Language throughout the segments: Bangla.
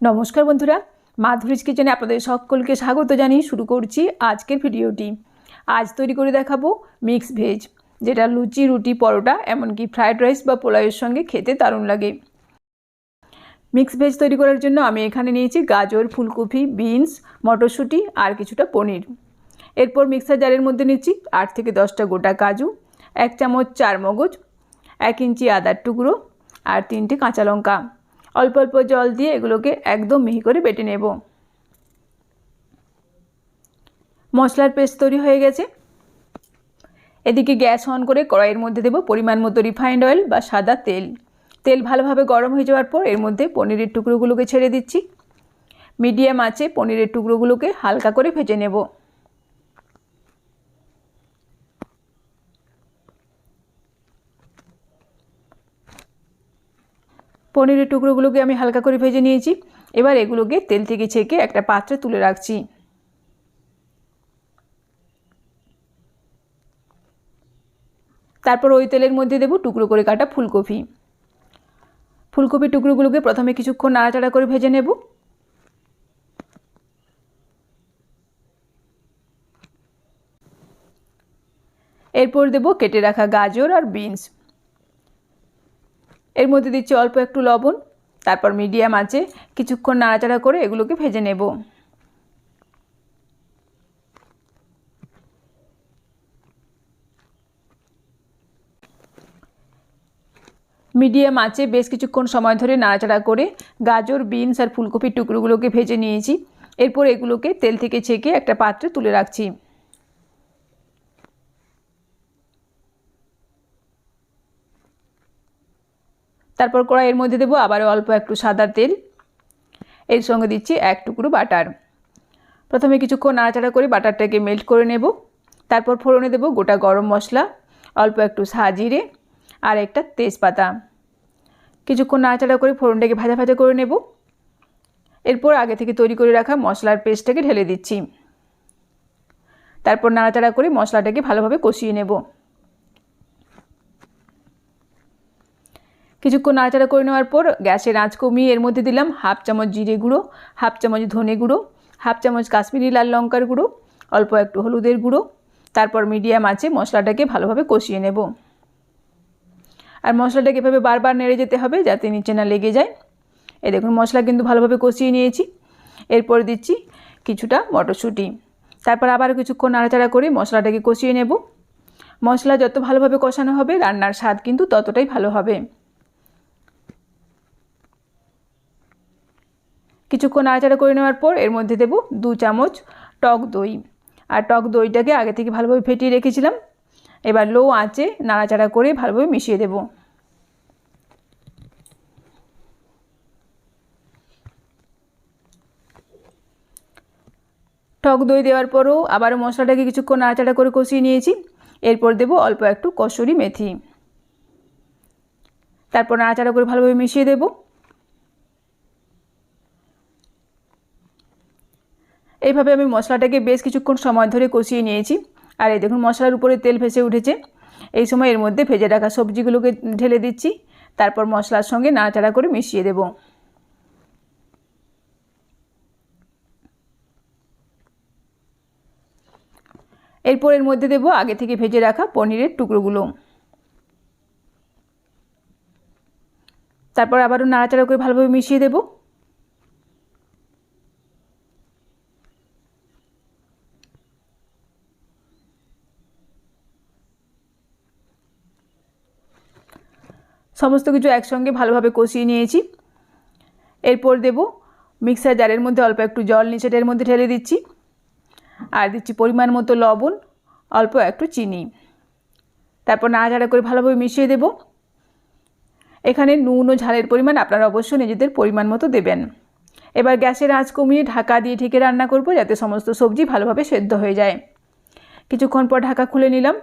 নমস্কার বন্ধুরা, মাধুরীজ কিচেনে আপনাদের সকলকে স্বাগত জানিয়ে শুরু করছি আজকের ভিডিওটি। আজ তৈরি করে দেখাবো মিক্স ভেজ, যেটা লুচি, রুটি, পরোটা, এমনকি ফ্রায়েড রাইস বা পোলাওয়ের সঙ্গে খেতে দারুণ লাগে। মিক্স ভেজ তৈরি করার জন্য আমি এখানে নিয়েছি গাজর, ফুলকপি, বিনস, মটরশুঁটি আর কিছুটা পনির। এরপর মিক্সার জারের মধ্যে নিচ্ছি আট থেকে দশটা গোটা কাজু, এক চামচ চার মগজ এক ইঞ্চি আদার টুকরো আর তিনটে কাঁচা লঙ্কা। অল্প অল্প জল দিয়ে এগুলোকে একদম মিহি করে বেটে নেব। মশলার পেস্ট তৈরি হয়ে গেছে। এদিকে গ্যাস অন করে কড়াইয়ের মধ্যে দেব পরিমাণ মতো রিফাইন্ড অয়েল বা সাদা তেল। তেল ভালোভাবে গরম হয়ে যাওয়ার পর এর মধ্যে পনিরের টুকরোগুলোকে ছেড়ে দিচ্ছি। মিডিয়াম আছে পনিরের টুকরোগুলোকে হালকা করে ভেজে নেব। পনিরের টুকরোগুলোকে আমি হালকা করে ভেজে নিয়েছি। এবার এগুলোকে তেল থেকে ছেঁকে একটা পাত্রে তুলে রাখছি। তারপর ওই তেলের মধ্যে দেবো টুকরো করে কাটা ফুলকপি। ফুলকপির টুকরোগুলোকে প্রথমে কিছুক্ষণ নাড়াচাড়া করে ভেজে নেব। এরপর দেবো কেটে রাখা গাজর আর বিনস। এর মধ্যে দিচ্ছি অল্প একটু লবণ, তারপর মিডিয়াম আছে কিছুক্ষণ নাড়াচাড়া করে এগুলোকে ভেজে নেব। মিডিয়াম আছে বেশ কিছুক্ষণ সময় ধরে নাড়াচাড়া করে গাজর, বিনস আর ফুলকপির টুকরোগুলোকে ভেজে নিয়েছি। এরপর এগুলোকে তেল থেকে ছেঁকে একটা পাত্রে তুলে রাখছি। তারপর কড়াইয়ের মধ্যে দেবো আবারও অল্প একটু সাদা তেল। এর সঙ্গে দিচ্ছি এক টুকরো বাটার। প্রথমে কিছুক্ষণ নাড়াচাড়া করে বাটারটাকে মেল্ট করে নেব। তারপর ফোড়নে দেবো গোটা গরম মশলা, অল্প একটু সাজিরে আর একটা তেজপাতা। কিছুক্ষণ নাড়াচাড়া করে ফোড়নটাকে ভাজা ভাজা করে নেব। এরপর আগে থেকে তৈরি করে রাখা মশলার পেস্টটাকে ঢেলে দিচ্ছি। তারপর নাড়াচাড়া করে মশলাটাকে ভালোভাবে কষিয়ে নেব। কিছুক্ষণ নাড়াচাড়া করে নেওয়ার পর গ্যাসের আঁচ কমিয়ে এর মধ্যে দিলাম হাফ চামচ জিরে গুঁড়ো, হাফ চামচ ধনে গুঁড়ো, হাফ চামচ কাশ্মীরি লাল লঙ্কার গুঁড়ো, অল্প একটু হলুদের গুঁড়ো, তারপর মিডিয়াম আছে মশলাটাকে ভালোভাবে কষিয়ে নেব। আর মশলাটাকে এভাবে বারবার নেড়ে যেতে হবে যাতে নিচে না লেগে যায়। এ দেখুন, মশলা কিন্তু ভালোভাবে কষিয়ে নিয়েছি। এরপর দিচ্ছি কিছুটা মটরশুঁটি। তারপর আবার কিছুক্ষণ নাড়াচাড়া করে মশলাটাকে কষিয়ে নেব। মশলা যত ভালোভাবে কষানো হবে, রান্নার স্বাদ কিন্তু ততটাই ভালো হবে। কিছুক্ষণ নাড়াচাড়া করে নেওয়ার পর এর মধ্যে দেব দু চামচ টক দই। আর টক দইটাকে আগে থেকে ভালোভাবে ফেটিয়ে রেখেছিলাম। এবার লো আঁচে নাড়াচাড়া করে ভালোভাবে মিশিয়ে দেব। টক দই দেওয়ার পরও আবার মশলাটাকে কিছুক্ষণ নাড়াচাড়া করে কষিয়ে নিয়েছি। এরপর দেব অল্প একটু কসুরি মেথি। তারপর নাড়াচাড়া করে ভালোভাবে মিশিয়ে দেবো। এইভাবে আমি মশলাটাকে বেশ কিছুক্ষণ সময় ধরে কষিয়ে নিয়েছি। আর এই দেখুন, মশলার উপরে তেল ভেসে উঠেছে। এই সময় এর মধ্যে ভেজে রাখা সবজিগুলোকে ঢেলে দিচ্ছি। তারপর মশলার সঙ্গে নাড়াচাড়া করে মিশিয়ে দেব। এরপর এর মধ্যে দেব আগে থেকে ভেজে রাখা পনিরের টুকরোগুলো। তারপর আবারও নাড়াচাড়া করে ভালোভাবে মিশিয়ে দেবো। সমস্ত কিছু একসঙ্গে ভালোভাবে কষিয়ে নিয়েছি। এরপর দেব মিক্সার জারের মধ্যে অল্প একটু জল নিয়ে সেটার মধ্যে ঢেলে দিচ্ছি। আর দিচ্ছি পরিমাণ মতো লবণ, অল্প একটু চিনি। তারপর নাড়াচাড়া করে ভালোভাবে মিশিয়ে দেব। এখানে নুন ও ঝালের পরিমাণ আপনারা অবশ্যই নিজেদের পরিমাণ মতো দেবেন। এবার গ্যাসের আঁচ কমিয়ে ঢাকা দিয়ে ঢেকে রান্না করব যাতে সমস্ত সবজি ভালোভাবে সেদ্ধ হয়ে যায়। কিছুক্ষণ পর ঢাকা খুলে নিলাম।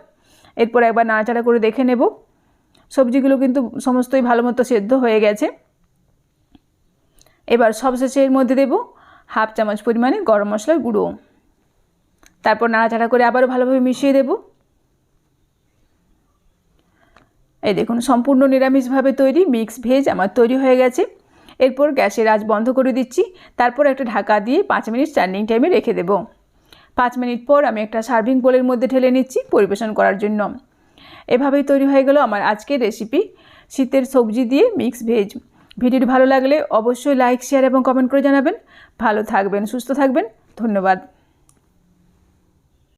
এরপর একবার নাড়াচাড়া করে দেখে নেব। সবজিগুলো কিন্তু সমস্তই ভালো মতো সেদ্ধ হয়ে গেছে। এবার সবশেষে এর মধ্যে দেব হাফ চামচ পরিমাণে গরম মশলার গুঁড়ো। তারপর নাড়াচাড়া করে আবারও ভালোভাবে মিশিয়ে দেব। এই দেখুন, সম্পূর্ণ নিরামিষভাবে তৈরি মিক্স ভেজ আমার তৈরি হয়ে গেছে। এরপর গ্যাসের আজ বন্ধ করে দিচ্ছি। তারপর একটা ঢাকা দিয়ে পাঁচ মিনিট স্ট্যান্ডিং টাইমে রেখে দেব। পাঁচ মিনিট পর আমি একটা সার্ভিং বোলের মধ্যে ঢেলে নিচ্ছি পরিবেশন করার জন্য। এভাবেই তৈরি হয়ে গেল আমার আজকের রেসিপি শীতের সবজি দিয়ে মিক্স ভেজ ভিডিওটি ভালো লাগলে অবশ্যই লাইক শেয়ার এবং কমেন্ট করে জানাবেন। ভালো থাকবেন, সুস্থ থাকবেন। ধন্যবাদ।